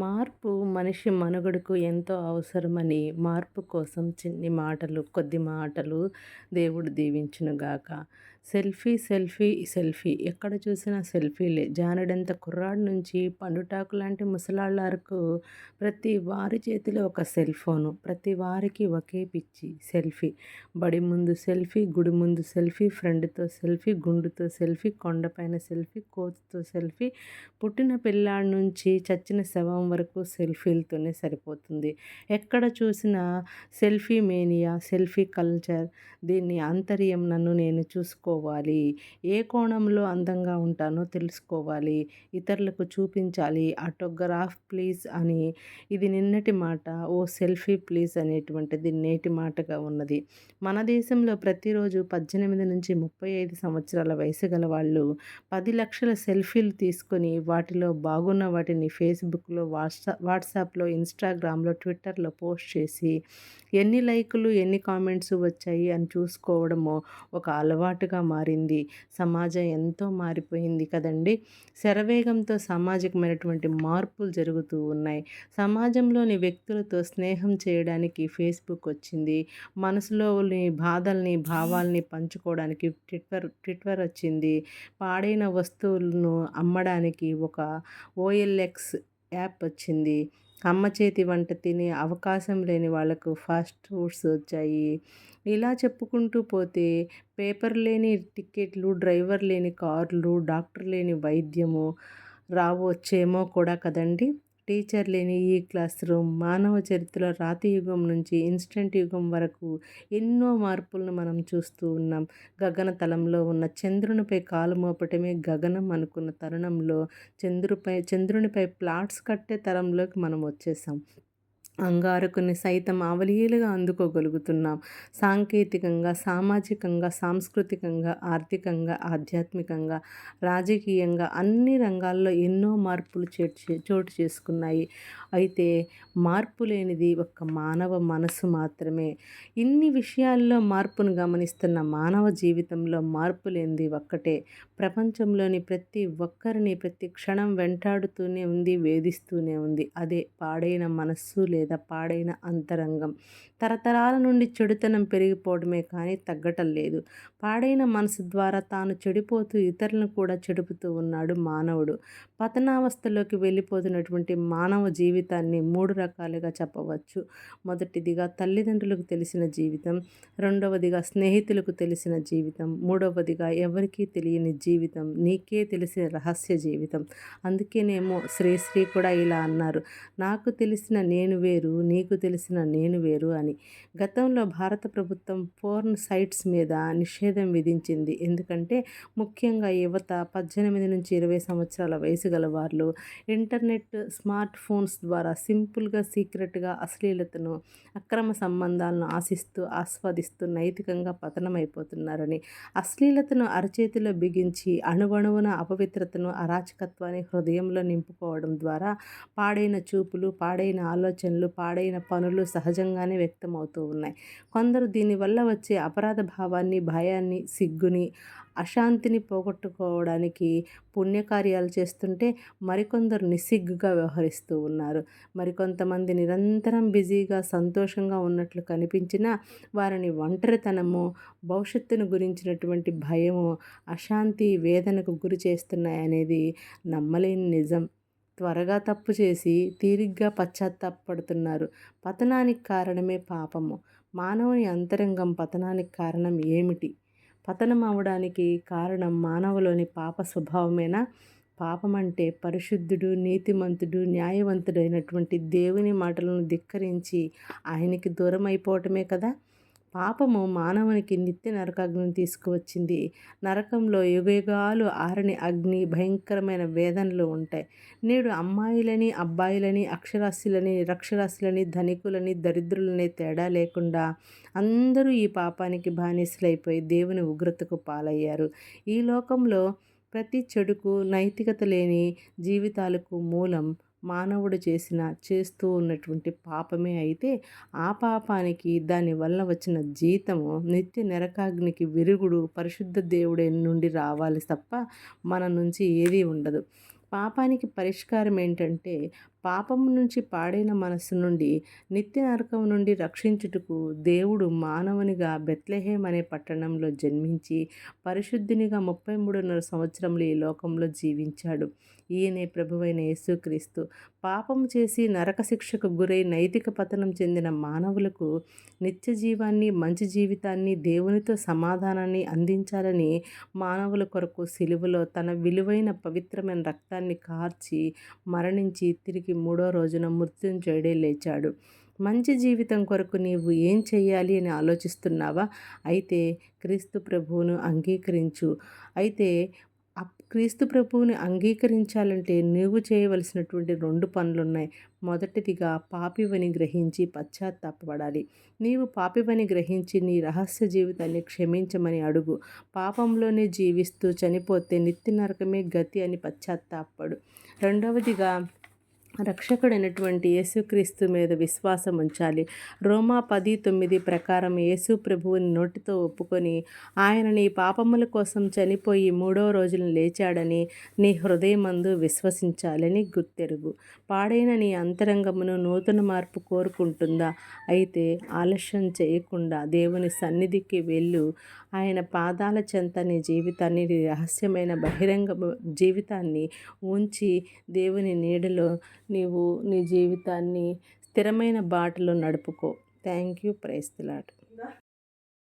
మార్పు మనిషి మనుగడకు ఎంతో అవసరమని మార్పు కోసం చిన్ని మాటలు కొద్ది మాటలు దేవుడు దీవించునుగాక. Selfie selfie selfie. ఎక్కడ చూసినా సెల్ఫీలే. జానడంత కుర్రాడు నుంచి పండుటాకు లాంటి ముసలాళ్ళ వరకు ప్రతి వారి చేతిలో ఒక సెల్ ఫోను. ప్రతి వారికి ఒకే పిచ్చి సెల్ఫీ. బడి ముందు సెల్ఫీ గుడి ముందు సెల్ఫీ ఫ్రెండ్తో సెల్ఫీ గుండుతో సెల్ఫీ కొండపైన సెల్ఫీ కోతితో సెల్ఫీ. పుట్టిన పిల్లాడి నుంచి చచ్చిన శవం వరకు సెల్ఫీలతోనే సరిపోతుంది. ఎక్కడ చూసినా సెల్ఫీ మేనియా సెల్ఫీ కల్చర్. దీన్ని ఆంతర్యం నన్ను నేను చూసుకో తెలుసుకోవాలి. ఏ కోణంలో అందంగా ఉంటానో తెలుసుకోవాలి. ఇతరులకు చూపించాలి. ఆటోగ్రాఫ్ ప్లీజ్ అని. ఇది నిన్నటి మాట. ఓ సెల్ఫీ ప్లీజ్ అనేటువంటిది నేటి మాటగా ఉన్నది. మన దేశంలో ప్రతిరోజు పద్దెనిమిది నుంచి ముప్పై ఐదు సంవత్సరాల వయసు గల వాళ్ళు పది లక్షల సెల్ఫీలు తీసుకొని వాటిలో బాగున్న వాటిని ఫేస్బుక్లో వాట్సాప్ వాట్సాప్లో ఇన్స్టాగ్రామ్లో ట్విట్టర్లో పోస్ట్ చేసి ఎన్ని లైకులు ఎన్ని కామెంట్స్ వచ్చాయి అని చూసుకోవడము ఒక అలవాటుగా మారింది. సమాజం ఎంతో మారిపోయింది కదండి. శరవేగంతో సామాజికమైనటువంటి మార్పులు జరుగుతూ ఉన్నాయి. సమాజంలోని వ్యక్తులతో స్నేహం చేయడానికి ఫేస్బుక్ వచ్చింది. మనసులోని బాధల్ని భావాల్ని పంచుకోవడానికి ట్విట్టర్ ట్విట్టర్ వచ్చింది. పాడైన వస్తువులను అమ్మడానికి ఒక ఓఎల్ఎక్స్ యాప్ వచ్చింది. అమ్మ చేతి వంట తినే అవకాశం లేని వాళ్ళకు ఫాస్ట్ ఫుడ్స్ వచ్చాయి. ఇలా చెప్పుకుంటూ పోతే పేపర్ లేని టికెట్లు డ్రైవర్ లేని కార్లు డాక్టర్ లేని వైద్యము రావచ్చేమో కూడా కదండి? టీచర్ లేని ఈ క్లాస్ రూమ్ మానవ చరిత్ర రాతి యుగం నుంచి ఇన్స్టెంట్ యుగం వరకు ఎన్నో మార్పులను మనం చూస్తూ ఉన్నాం. గగనతలంలో ఉన్న చంద్రునిపై కాలు మోపటమే గగనం అనుకున్న తరుణంలో చంద్రుపై చంద్రునిపై ప్లాట్స్ కట్టే తరంలోకి మనం వచ్చేసాం. అంగారకుని సైతం అవలీలుగా అందుకోగలుగుతున్నాం. సాంకేతికంగా సామాజికంగా సాంస్కృతికంగా ఆర్థికంగా ఆధ్యాత్మికంగా రాజకీయంగా అన్ని రంగాల్లో ఎన్నో మార్పులు చేర్చి చోటు చేసుకున్నాయి. అయితే మార్పు లేనిది ఒక్క మానవ మనసు మాత్రమే. ఇన్ని విషయాల్లో మార్పును గమనిస్తున్న మానవ జీవితంలో మార్పు లేనిది ఒక్కటే. ప్రపంచంలోని ప్రతి ఒక్కరిని ప్రతి క్షణం వెంటాడుతూనే ఉంది వేధిస్తూనే ఉంది. అదే పాడైన మనస్సు లేదు. లేదా పాడైన అంతరంగం. తరతరాల నుండి చెడుతనం పెరిగిపోవడమే కానీ తగ్గటం లేదు. పాడైన మనసు ద్వారా తాను చెడిపోతూ ఇతరులను కూడా చెడుపుతూ ఉన్నాడు మానవుడు. పతనావస్థలోకి వెళ్ళిపోతున్నటువంటి మానవ జీవితాన్ని మూడు రకాలుగా చెప్పవచ్చు. మొదటిదిగా తల్లిదండ్రులకు తెలిసిన జీవితం రెండవదిగా స్నేహితులకు తెలిసిన జీవితం మూడవదిగా ఎవరికీ తెలియని జీవితం నీకే తెలిసిన రహస్య జీవితం. అందుకేనేమో శ్రీశ్రీ కూడా ఇలా అన్నారు. నాకు తెలిసిన నేను వేరు వేరు నీకు తెలిసిన నేను వేరు అని. గతంలో భారత ప్రభుత్వం పోర్న్ సైట్స్ మీద నిషేధం విధించింది. ఎందుకంటే ముఖ్యంగా యువత పద్దెనిమిది నుంచి ఇరవై సంవత్సరాల వయసు గల వాళ్ళు ఇంటర్నెట్ స్మార్ట్ ఫోన్స్ ద్వారా సింపుల్గా సీక్రెట్గా అశ్లీలతను అక్రమ సంబంధాలను ఆశిస్తూ ఆస్వాదిస్తూ నైతికంగా పతనమైపోతున్నారని అశ్లీలతను అరచేతిలో బిగించి అణువణువున అపవిత్రతను అరాచకత్వాన్ని హృదయంలో నింపుకోవడం ద్వారా పాడైన చూపులు పాడైన ఆలోచనలు పాడైన పనులు సహజంగానే వ్యక్తమవుతూ ఉన్నాయి. కొందరు దీనివల్ల వచ్చే అపరాధ భావాన్ని భయాన్ని సిగ్గుని అశాంతిని పోగొట్టుకోవడానికి పుణ్యకార్యాలు చేస్తుంటే మరికొందరు నిస్సిగ్గుగా వ్యవహరిస్తూ ఉన్నారు. మరికొంతమంది నిరంతరం బిజీగా సంతోషంగా ఉన్నట్లు కనిపించినా వారిని ఒంటరితనము భవిష్యత్తును గురించినటువంటి భయము అశాంతి వేదనకు గురి చేస్తున్నాయనేది నమ్మలేని నిజం. త్వరగా తప్పు చేసి తీరిగ్గా పశ్చాత్తాపడుతున్నారు. పతనానికి కారణమే పాపము. మానవుని అంతరంగం పతనానికి కారణం ఏమిటి? పతనం అవడానికి కారణం మానవులోని పాప స్వభావమేనా? పాపం అంటే పరిశుద్ధుడు నీతిమంతుడు న్యాయవంతుడైనటువంటి దేవుని మాటలను ధిక్కరించి ఆయనకి దూరం అయిపోవటమే కదా? పాపము మానవునికి నిత్య నరకాగ్ని తీసుకువచ్చింది. నరకంలో యుగయుగాలు ఆరని అగ్ని భయంకరమైన వేదనలు ఉంటాయి. నేడు అమ్మాయిలని అబ్బాయిలని అక్షరాస్యులని రక్షరాస్యులని ధనికులని దరిద్రులని తేడా లేకుండా అందరూ ఈ పాపానికి బానిసలైపోయి దేవుని ఉగ్రతకు పాలయ్యారు. ఈ లోకంలో ప్రతి చెడుకు నైతికత లేని జీవితాలకు మూలం మానవుడు చేసిన చేస్తూ ఉన్నటువంటి పాపమే అయితే ఆ పాపానికి దానివల్ల వచ్చిన జీతము నిత్య నరకాగ్నికి విరుగుడు పరిశుద్ధ దేవుడి నుండి రావాలి తప్ప మన నుంచి ఏదీ ఉండదు. పాపానికి పరిష్కారం ఏంటంటే పాపము నుంచి పాడైన మనస్సు నుండి నిత్య నరకం నుండి రక్షించుటకు దేవుడు మానవునిగా బెత్లెహేమ్ అనే పట్టణంలో జన్మించి పరిశుద్ధినిగా ముప్పై మూడున్నర సంవత్సరంలో ఈ లోకంలో జీవించాడు. ఈయనే ప్రభువైన యేసుక్రీస్తు. పాపం చేసి నరక శిక్షకు గురై నైతిక పతనం చెందిన మానవులకు నిత్య జీవాన్ని మంచి జీవితాన్ని దేవునితో సమాధానాన్ని అందించాలని మానవుల కొరకు సిలువలో తన విలువైన పవిత్రమైన రక్తాన్ని కార్చి మరణించి తిరిగి మూడో రోజున మృత్యుంజయుడే లేచాడు. మంచి జీవితం కొరకు నీవు ఏం చేయాలి అని ఆలోచిస్తున్నావా? అయితే క్రీస్తు ప్రభువును అంగీకరించు. అయితే క్రీస్తు ప్రభువుని అంగీకరించాలంటే నీవు చేయవలసినటువంటి రెండు పనులున్నాయి. మొదటిదిగా పాపివని గ్రహించి పశ్చాత్తాపడాలి నీవు పాపివని గ్రహించి నీ రహస్య జీవితాన్ని క్షమించమని అడుగు. పాపంలోనే జీవిస్తూ చనిపోతే నిత్య నరకమే గతి అని పశ్చాత్తాపడు రెండవదిగా రక్షకుడైనటువంటి యేసుక్రీస్తు మీద విశ్వాసం ఉంచాలి. రోమా పది తొమ్మిది ప్రకారం యేసు ప్రభువుని నోటితో ఒప్పుకొని ఆయన నీ పాపముల కోసం చనిపోయి మూడో రోజున లేచాడని నీ హృదయమందు విశ్వసించాలని గుర్తెరుగు. పాడైన నీ అంతరంగమును నూతన మార్పు కోరుకుంటుందా? అయితే ఆలస్యం చేయకుండా దేవుని సన్నిధికి వెళ్ళు. ఆయన పాదాల చెంత నీ జీవితాన్ని రహస్యమైన బహిరంగ జీవితాన్ని ఉంచి దేవుని నీడలో నీవు నీ జీవితాన్ని స్థిరమైన బాటలో నడుపుకో. Thank you. ప్రైస్తులాట్